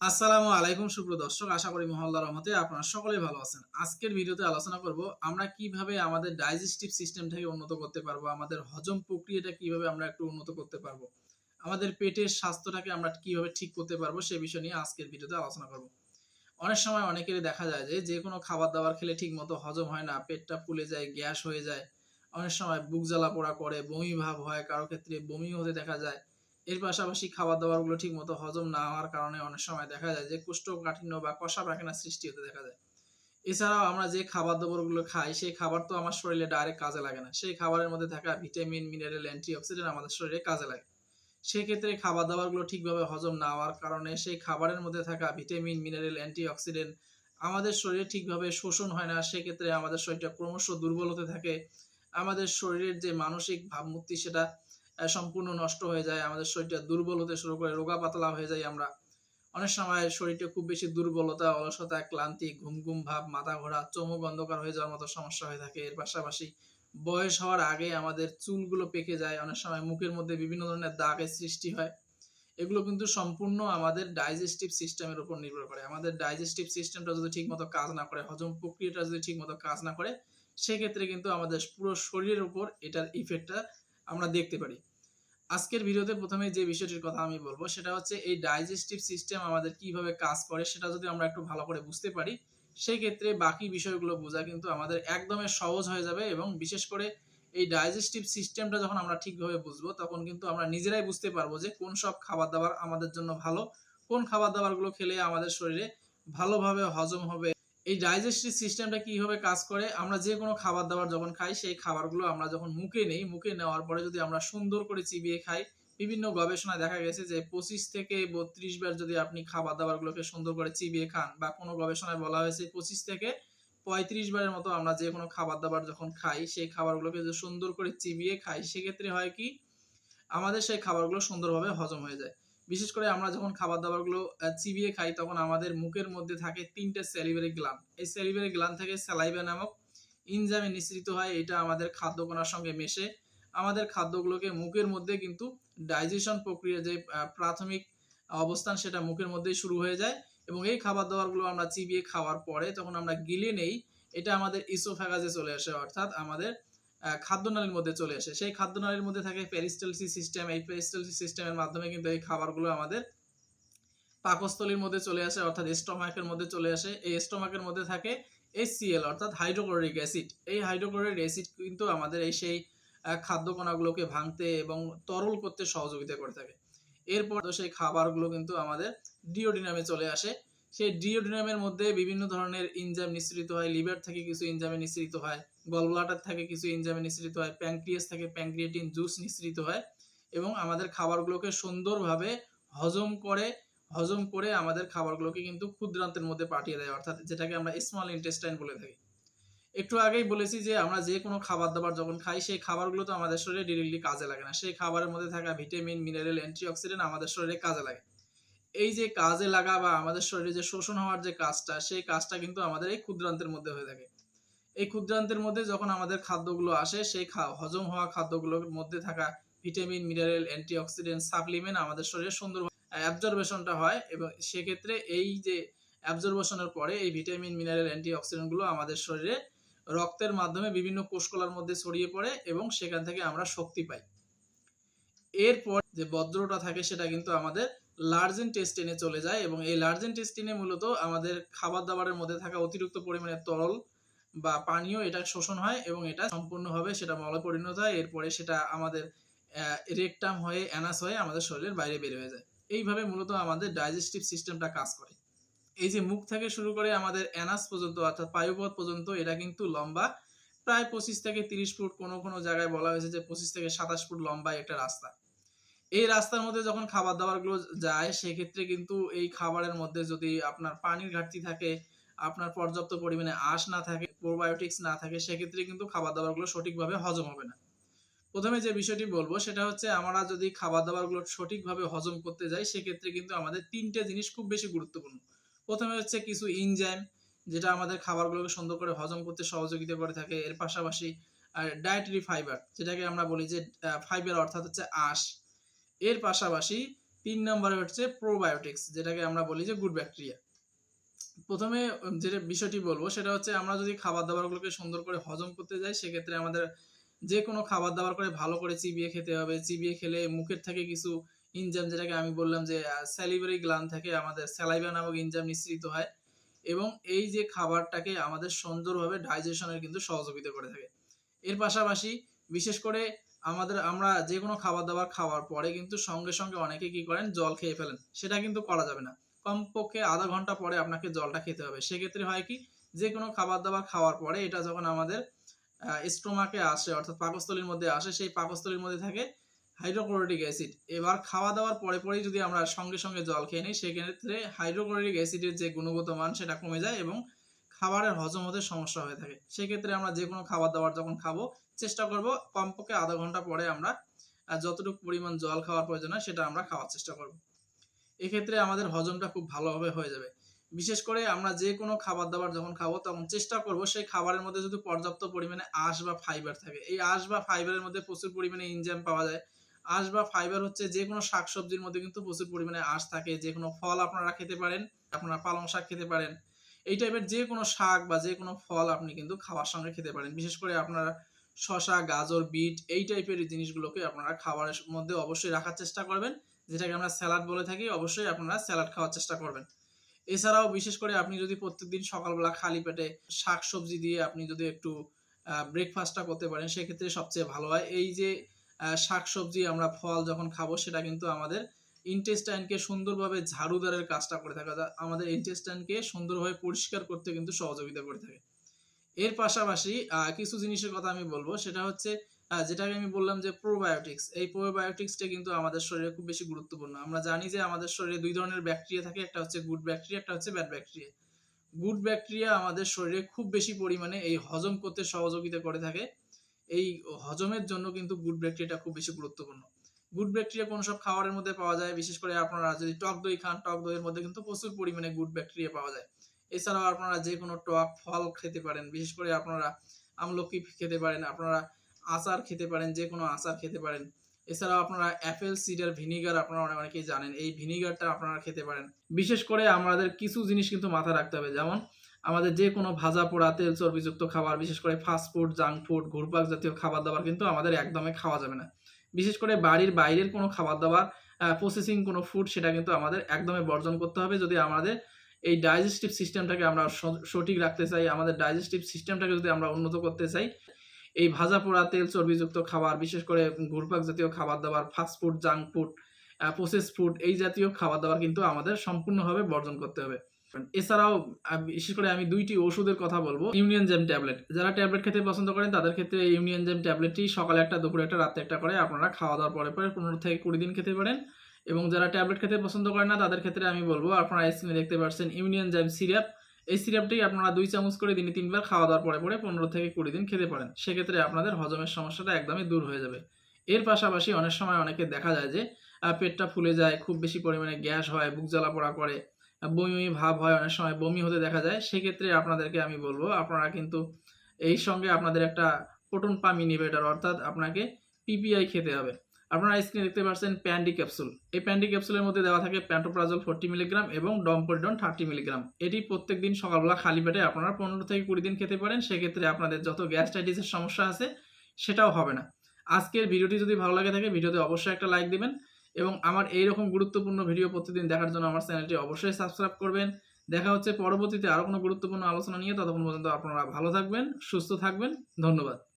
আসসালামু আলাইকুম, সুপ্রিয় দর্শক। আশা করি মহল্লার রহমতে আপনারা সকলেই ভালো আছেন। আজকের ভিডিওতে আলোচনা করব, আমরা কীভাবে আমাদের ডাইজেস্টিভ সিস্টেমটাকে উন্নত করতে পারব, আমাদের হজম প্রক্রিয়াটা কীভাবে আমরা একটু উন্নত করতে পারব, আমাদের পেটের স্বাস্থ্যটাকে আমরা কীভাবে ঠিক করতে পারব সে বিষয় নিয়ে আজকের ভিডিওতে আলোচনা করব। অনেক সময় অনেকেরই দেখা যায় যে যে কোনো খাবার দাবার খেলে ঠিক মতো হজম হয় না, পেটটা ফুলে যায়, গ্যাস হয়ে যায়, অনেক সময় বুক জ্বালা পোড়া করে, বমি ভাব হয়, কারও ক্ষেত্রে বমি হতে দেখা যায় এর পাশাপাশি খাবার দাবারগুলো ঠিক মতো হজম না হওয়ার কারণে অনেক সময় দেখা যায় যে কোষ্ঠকাঠিন্য বা কষা পায়খানা সৃষ্টি হতে দেখা যায়। এছাড়াও আমরা যে খাবার দাবারগুলো খাই, সেই খাবার তো আমার শরীরে ডাইরেক্ট কাজে লাগে না। সেই খাবারের মধ্যে থাকা ভিটামিন মিনারেল অ্যান্টিঅক্সিডেন্ট আমাদের শরীরে কাজে লাগে। সেক্ষেত্রে খাবার দাবারগুলো ঠিকভাবে হজম না হওয়ার কারণে সেই খাবারের মধ্যে থাকা ভিটামিন মিনারেল অ্যান্টিঅক্সিডেন্ট আমাদের শরীরে ঠিকভাবে শোষণ হয় না। সেক্ষেত্রে আমাদের শরীরটা ক্রমশ দুর্বল হতে থাকে। আমাদের শরীরের যে মানসিক ভাবমূর্তি সেটা সম্পূর্ণ নষ্ট হয়ে যায়, আমাদের শরীরটা দুর্বল হতে শুরু করে, রোগা পাতলা হয়ে যায় আমরা। অনেক সময় শরীরটা খুব বেশি দুর্বলতা, অলসতা, ক্লান্তি, ঘুম ঘুম ভাব, মাথা ঘোরা, চমক অন্ধকার হয়ে যাওয়ার মতো সমস্যা হয়ে থাকে। এর পাশাপাশি বয়স হওয়ার আগে আমাদের চুলগুলো পেকে যায়, অনেক সময় মুখের মধ্যে বিভিন্ন ধরনের দাগের সৃষ্টি হয়। এগুলো কিন্তু সম্পূর্ণ আমাদের ডাইজেস্টিভ সিস্টেমের উপর নির্ভর করে। আমাদের ডাইজেস্টিভ সিস্টেমটা যদি ঠিকমতো কাজ না করে, হজম প্রক্রিয়াটা যদি ঠিকমতো কাজ না করে, সেক্ষেত্রে কিন্তু আমাদের পুরো শরীরের উপর এটার ইফেক্টটা আমরা দেখতে পারি। আজকের ভিডিওতে প্রথমে যে বিষয়টির কথা আমি বলব, সেটা হচ্ছে এই ডাইজেস্টিভ সিস্টেম আমাদের কীভাবে কাজ করে, সেটা যদি আমরা একটু ভালো করে বুঝতে পারি সেই ক্ষেত্রে বাকি বিষয়গুলো বোঝা কিন্তু আমাদের একদমই সহজ হয়ে যাবে এবং বিশেষ করে এই ডাইজেস্টিভ সিস্টেমটা যখন আমরা ঠিকভাবে বুঝব, তখন কিন্তু আমরা নিজেরাই বুঝতে পারব যে কোন সব খাবার দাবার আমাদের জন্য ভালো, কোন খাবার দাবারগুলো খেলে আমাদের শরীরে ভালোভাবে হজম হবে। এই ডাইজেস্টিভ সিস্টেমটা কীভাবে কাজ করে? আমরা যে কোনো খাবার দাবার যখন খাই, সেই খাবারগুলো আমরা যখন মুখে নেই, মুখে নেওয়ার পরে যদি আমরা সুন্দর করে চিবিয়ে খাই, বিভিন্ন গবেষণায় দেখা গেছে যে পঁচিশ থেকে বত্রিশ বার যদি আপনি খাবার দাবারগুলোকে সুন্দর করে চিবিয়ে খান, বা কোনো গবেষণায় বলা হয়েছে পঁচিশ থেকে পঁয়ত্রিশ বারের মতো আমরা যে কোনো খাবার দাবার যখন খাই, সেই খাবারগুলোকে যদি সুন্দর করে চিবিয়ে খাই, সেক্ষেত্রে হয় কি? আমাদের সেই খাবারগুলো সুন্দরভাবে হজম হয়ে যায়। বিশেষ করে আমরা যখন খাবার দাবারগুলো চিবিয়ে খাই, তখন আমাদের মুখের মধ্যে থাকে তিনটে স্যালিভারি গ্লান এই স্যালিভারি গ্লান থেকে স্যালাইভা নামক ইনজামে নিঃসৃত হয়, এটা আমাদের খাদ্যকণার সঙ্গে মেশে। আমাদের খাদ্যগুলোকে মুখের মধ্যে কিন্তু ডাইজেশন প্রক্রিয়া যে প্রাথমিক অবস্থান, সেটা মুখের মধ্যেই শুরু হয়ে যায়। এবং এই খাবার দাবারগুলো আমরা চিবিয়ে খাওয়ার পরে, তখন আমরা গিলে নেই, এটা আমাদের ইসোফ্যাগাজে চলে আসে, অর্থাৎ আমাদের খাদ্যনালীর মধ্যে চলে আসে। সেই খাদ্যনালীর মধ্যে থাকে পেরিস্টালসি সিস্টেম এই পেরিস্টালসি সিস্টেমের মাধ্যমে কিন্তু এই খাবারগুলো আমাদের পাকস্থলীর মধ্যে চলে আসে, অর্থাৎ স্টোমাকের মধ্যে চলে আসে। এই স্টমাকের মধ্যে থাকে HCl, অর্থাৎ হাইড্রোক্লোরিক অ্যাসিড এই হাইড্রোক্লোরিক অ্যাসিড কিন্তু আমাদের এই সেই খাদ্যকণাগুলোকে ভাঙতে এবং তরল করতে সহযোগিতা করে থাকে। এরপর তো সেই খাবারগুলো কিন্তু আমাদের ডিওডিনামে চলে আসে। সেই ডিওডিনামের মধ্যে বিভিন্ন ধরনের ইনজাম নিঃসৃত হয় লিভার থেকে কিছু ইনজামে নিঃসৃত হয়। গলব্লাডার থেকে, কিছু ইনজামে নিঃসৃত হয় প্যাঙ্ক্রিয়াস থেকে প্যাঙ্ক্রিয়েটিন জুস নিঃসৃত হয় এবং আমাদের খাবারগুলোকে সুন্দরভাবে হজম করে হজম করে আমাদের খাবারগুলোকে কিন্তু ক্ষুদ্রান্তের মধ্যে পাঠিয়ে দেয়, অর্থাৎ যেটাকে আমরা স্মল ইন্টেস্টাইন বলে থাকি। একটু আগেই বলেছি যে আমরা যে কোনো খাবার দাবার যখন খাই, সেই খাবারগুলো তো আমাদের শরীরে ডিরেক্টলি কাজে লাগে না। সেই খাবারের মধ্যে থাকা ভিটামিন মিনারেল অ্যান্টিঅক্সিডেন্ট আমাদের শরীরে কাজে লাগে। এই যে কাজে লাগা বা আমাদের শরীরে যে শোষণ হওয়ার যে কাজটা, সেই কাজটা কিন্তু আমাদের এই ক্ষুদ্রান্তের মধ্যে হয়ে থাকে। এই ক্ষুদ্রান্তের মধ্যে যখন আমাদের খাদ্যগুলো আসে, সেই হজম হওয়া খাদ্যগুলোর মধ্যে থাকা ভিটামিন, মিনারেল, অ্যান্টিঅক্সিডেন্ট, সাপ্লিমেন্ট আমাদের শরীরে সুন্দর অ্যাবজর্বেশনটা হয় এবং সেক্ষেত্রে এই যে অ্যাবজর্বেশনের পরে এই ভিটামিন, মিনারেল, অ্যান্টিঅক্সিডেন্টগুলো আমাদের শরীরে রক্তের মাধ্যমে বিভিন্ন কোষকলার মধ্যে ছড়িয়ে পড়ে এবং সেখান থেকে আমরা শক্তি পাই। এরপর যে বজ্রটা থাকে সেটা কিন্তু আমাদের লার্জ টেস্টিনে চলে যায় এবং এই লার্জ টেস্টিনে মূলত আমাদের খাবার দাবারের মধ্যে থাকা অতিরিক্ত পরিমাণে তরল বা পানীয় এটা শোষণ হয় এবং এটা সম্পূর্ণভাবে সেটা মলে পরিণত হয়, এরপরে সেটা আমাদের রেকটাম হয়ে, অ্যানাস হয়ে আমাদের শরীরের বাইরে বের হয়ে যায়। এইভাবে মূলত আমাদের ডাইজেস্টিভ সিস্টেমটা কাজ করে। এই যে মুখ থেকে শুরু করে আমাদের অ্যানাস পর্যন্ত অর্থাৎ পায়ুপথ পর্যন্ত, এটা কিন্তু লম্বা। প্রায় পঁচিশ থেকে তিরিশ ফুট কোনো কোনো জায়গায় বলা হয়েছে যে পঁচিশ থেকে সাতাশ ফুট লম্বা একটা রাস্তা। এই রাস্তার মধ্যে যখন খাবার দাবারগুলো যায়, সেক্ষেত্রে কিন্তু এই খাবারের মধ্যে যদি আপনার পানির ঘাটতি থাকে, আপনার পর্যাপ্ত পরিমাণে আঁশ না থাকে প্রোবায়োটিক্স না থাকে, সেক্ষেত্রে কিন্তু খাবার দাবারগুলো সঠিকভাবে হজম হবে না। প্রথমে যে বিষয়টি বলব, সেটা হচ্ছে আমরা যদি খাবার দাবারগুলো সঠিকভাবে হজম করতে যাই, সেক্ষেত্রে কিন্তু আমাদের তিনটে জিনিস খুব বেশি গুরুত্বপূর্ণ। প্রথমে হচ্ছে কিছু ইনজাইম যেটা আমাদের খাবারগুলোকে সুন্দর করে হজম করতে সহযোগিতা করে থাকে। এর পাশাপাশি ডায়েটারি ফাইবার যেটাকে আমরা বলি যে ফাইবার অর্থাৎ হচ্ছে আঁশ। এর পাশাপাশি তিন নম্বরে হচ্ছে প্রোবায়োটিক্স যেটাকে আমরা বলি যে গুড ব্যাকটেরিয়া প্রথমে যেটা বিষয়টি বলব, সেটা হচ্ছে আমরা যদি খাবার দাবারগুলোকে সুন্দর করে হজম করতে যাই, সেক্ষেত্রে আমাদের যে কোনো খাবার দাবার করে ভালো করে চিবিয়ে খেতে হবে। চিবিয়ে খেলে মুখের থেকে কিছু ইনজাম যেটাকে আমি বললাম যে স্যালিভারি গ্লান থেকে আমাদের স্যালাইভা নামক ইনজাম নিঃসৃত হয় এবং এই যে খাবারটাকে আমাদের সুন্দরভাবে ডাইজেশনের কিন্তু সহযোগিতা করে থাকে। এর পাশাপাশি বিশেষ করে আমাদের, আমরা যে কোনো খাবার দাবার খাওয়ার পরে কিন্তু সঙ্গে সঙ্গে অনেকে কি করেন, জল খেয়ে ফেলেন। সেটা কিন্তু করা যাবে না। কমপক্ষে আধা ঘণ্টা পরে আপনাকে জলটা খেতে হবে। সেক্ষেত্রে হয় কি যে কোনো খাবার দাবার খাওয়ার পরে এটা যখন আমাদের স্টোমাকে আসে, অর্থাৎ পাকস্থলীর মধ্যে আসে, সেই পাকস্থলীর মধ্যে থাকে হাইড্রোক্লোরিক অ্যাসিড এবার খাওয়া দাওয়ার পরে পরেই যদি আমরা সঙ্গে সঙ্গে জল খেয়ে নিই, সেক্ষেত্রে হাইড্রোক্লোরিক অ্যাসিডের যে গুণগত মান, সেটা কমে যায় এবং খাবারের হজম হতে সমস্যা হয়ে থাকে। সেক্ষেত্রে আমরা যে কোনো খাবার দাবার যখন খাব, চেষ্টা করব কমপক্ষে আধা ঘণ্টা পরে আমরা যতটুকু পরিমাণ জল খাওয়ার প্রয়োজন হয়, সেটা আমরা খাওয়ার চেষ্টা করব। এক্ষেত্রে আমাদের হজমটা খুব ভালোভাবে হয়ে যাবে। বিশেষ করে আমরা যে কোনো খাবার দাবার যখন খাব, তখন চেষ্টা করব সেই খাবারের মধ্যে যদি পর্যাপ্ত পরিমাণে আঁশ বা ফাইবার থাকে। এই আঁশ বা ফাইবারের মধ্যে প্রচুর পরিমাণে ইনজাম পাওয়া যায়। আঁশ বা ফাইবার হচ্ছে যে কোনো শাকসবজির মধ্যে কিন্তু প্রচুর পরিমাণে আঁশ থাকে। যে কোনো ফল আপনারা খেতে পারেন, আপনারা পালং শাক খেতে পারেন। এই টাইপের যে কোনো শাক বা যে কোনো ফল আপনি কিন্তু খাওয়ার সঙ্গে খেতে পারেন। বিশেষ করে আপনারা শসা, গাজর, বিট এই টাইপের জিনিসগুলোকে আপনারা খাবারের মধ্যে অবশ্যই রাখার চেষ্টা করবেন। যেটাকে আমরা স্যালাড বলে থাকি, অবশ্যই আপনারা স্যালাড খাওয়ার চেষ্টা করবেন। এছাড়াও বিশেষ করে আপনি যদি প্রত্যেকদিন সকালবেলা খালি পেটে শাক সবজি দিয়ে আপনি যদি একটু ব্রেকফাস্টটা করতে পারেন, সেক্ষেত্রে সবচেয়ে ভালো হয়। এই যে শাক সবজি আমরা ফল যখন খাব, সেটা কিন্তু আমাদের ইন্টেস্টাইনকে সুন্দরভাবে ঝাড়ুদারের কাজটা করে থাকে। আমাদের ইন্টেস্টাইনকে সুন্দরভাবে পরিষ্কার করতে কিন্তু সহযোগিতা করে থাকে। এর পাশাপাশি কিছু জিনিসের কথা আমি বলব। সেটা হচ্ছে যেটাকে আমি বললাম যে প্রোবায়োটিক্স এই প্রোবায়োটিক্সটা কিন্তু আমাদের শরীরে খুব বেশি গুরুত্বপূর্ণ। আমরা জানি যে আমাদের শরীরে দুই ধরনের ব্যাকটেরিয়া থাকে, একটা হচ্ছে গুড ব্যাকটেরিয়া একটা হচ্ছে ব্যাড ব্যাকটেরিয়া গুড ব্যাকটেরিয়া আমাদের শরীরে খুব বেশি পরিমাণে এই হজম করতে সহযোগিতা করে থাকে। এই হজমের জন্য কিন্তু গুড ব্যাকটেরিয়াটা খুব বেশি গুরুত্বপূর্ণ। গুড ব্যাকটেরিয়া কোন সব খাবারের মধ্যে পাওয়া যায়, বিশেষ করে আপনারা যদি টক দই খান, টক দইয়ের মধ্যে কিন্তু প্রচুর পরিমাণে গুড ব্যাকটেরিয়া পাওয়া যায়। এছাড়াও আপনারা যে কোনো টক, ফল খেতে পারেন, বিশেষ করে আপনারা আমলকি খেতে পারেন, আপনারা আচার খেতে পারেন, যে কোনো আচার খেতে পারেন। এছাড়াও আপনারা অ্যাপেল, সিডার, ভিনিগার আপনারা অনেক অনেকেই জানেন, এই ভিনিগারটা আপনারা খেতে পারেন। বিশেষ করে আমাদের কিছু জিনিস কিন্তু মাথায় রাখতে হবে, যেমন আমাদের যে কোনো ভাজা পোড়া, তেল চর্বিযুক্ত খাবার, বিশেষ করে ফাস্ট ফুড জাঙ্ক ফুড ঘুরপাক জাতীয় খাবার দাবার কিন্তু আমাদের একদমই খাওয়া যাবে না। বিশেষ করে বাড়ির বাইরের কোনো খাবার দাবার প্রসেসিং কোনো ফুড সেটা কিন্তু আমাদের একদমই বর্জন করতে হবে। যদি আমাদের এই ডাইজেস্টিভ সিস্টেমটাকে আমরা সঠিক রাখতে চাই, আমাদের ডাইজেস্টিভ সিস্টেমটাকে যদি আমরা উন্নত করতে চাই এই ভাজা পোড়া তেল চর্বিযুক্ত খাবার, বিশেষ করে ঘুরপাক জাতীয় খাবার দাবার fast food junk food process food এই জাতীয় খাবার দাবার কিন্তু আমাদের সম্পূর্ণভাবে বর্জন করতে হবে। এছাড়াও বিশেষ করে আমি দুইটি ওষুধের কথা বলব। ইউনিয়ন জেম ট্যাবলেট যারা ট্যাবলেট খেতে পছন্দ করেন, তাদের ক্ষেত্রে ইউনিয়ন জেম ট্যাবলেটটি সকালে একটা, দুপুরে একটা, রাতে একটা করে আপনারা খাওয়া দাওয়ার পরে পরে পনেরো থেকে কুড়ি দিন খেতে পারেন। এবং যারা ট্যাবলেট খেতে পছন্দ করেন না, তাদের ক্ষেত্রে আমি বলব, আপনারা স্ক্রিনে দেখতে পাচ্ছেন ইউনিয়ন জ্যাম সিরাপ এই সিরাপটি আপনারা দুই চামচ করে দিনে তিনবার খাওয়া দাওয়ার পরে পরে পনেরো থেকে কুড়ি দিন খেতে পারেন। সেক্ষেত্রে আপনাদের হজমের সমস্যাটা একদমই দূর হয়ে যাবে। এর পাশাপাশি অনেক সময় অনেকে দেখা যায় যে পেটটা ফুলে যায়, খুব বেশি পরিমাণে গ্যাস হয়, বুক জ্বালা পোড়া করে বমি বমি ভাব হয়, অনেক সময় বমি হতে দেখা যায়। সেক্ষেত্রে আপনাদেরকে আমি বলব, আপনারা কিন্তু এই সঙ্গে আপনাদের একটা প্রোটন পাম ইনিভেটার অর্থাৎ আপনাকে পিপিআই খেতে হবে। আপনারা স্ক্রিনে দেখতে পাচ্ছেন প্যান্ডি ক্যাপসুল এই প্যান্ডি ক্যাপসুলের মধ্যে দেওয়া থাকে প্যান্টোপ্রাজল ফোরটি মিলিগ্রাম এবং ডম্পোরিডন থার্টি মিলিগ্রাম এটি প্রত্যেক দিন সকালবেলা খালি পেটে আপনারা পনেরো থেকে কুড়ি দিন খেতে পারেন। সেক্ষেত্রে আপনাদের যত গ্যাস্ট্রাইটিসের সমস্যা আছে, সেটাও হবে না। আজকের ভিডিওটি যদি ভালো লাগে থাকে, ভিডিওতে অবশ্যই একটা লাইক দেবেন এবং আমার এইরকম গুরুত্বপূর্ণ ভিডিও প্রতিদিন দেখার জন্য আমার চ্যানেলটি অবশ্যই সাবস্ক্রাইব করবেন। দেখা হচ্ছে পরবর্তীতে আরও কোনো গুরুত্বপূর্ণ আলোচনা নিয়ে। ততক্ষণ পর্যন্ত আপনারা ভালো থাকবেন, সুস্থ থাকবেন। ধন্যবাদ।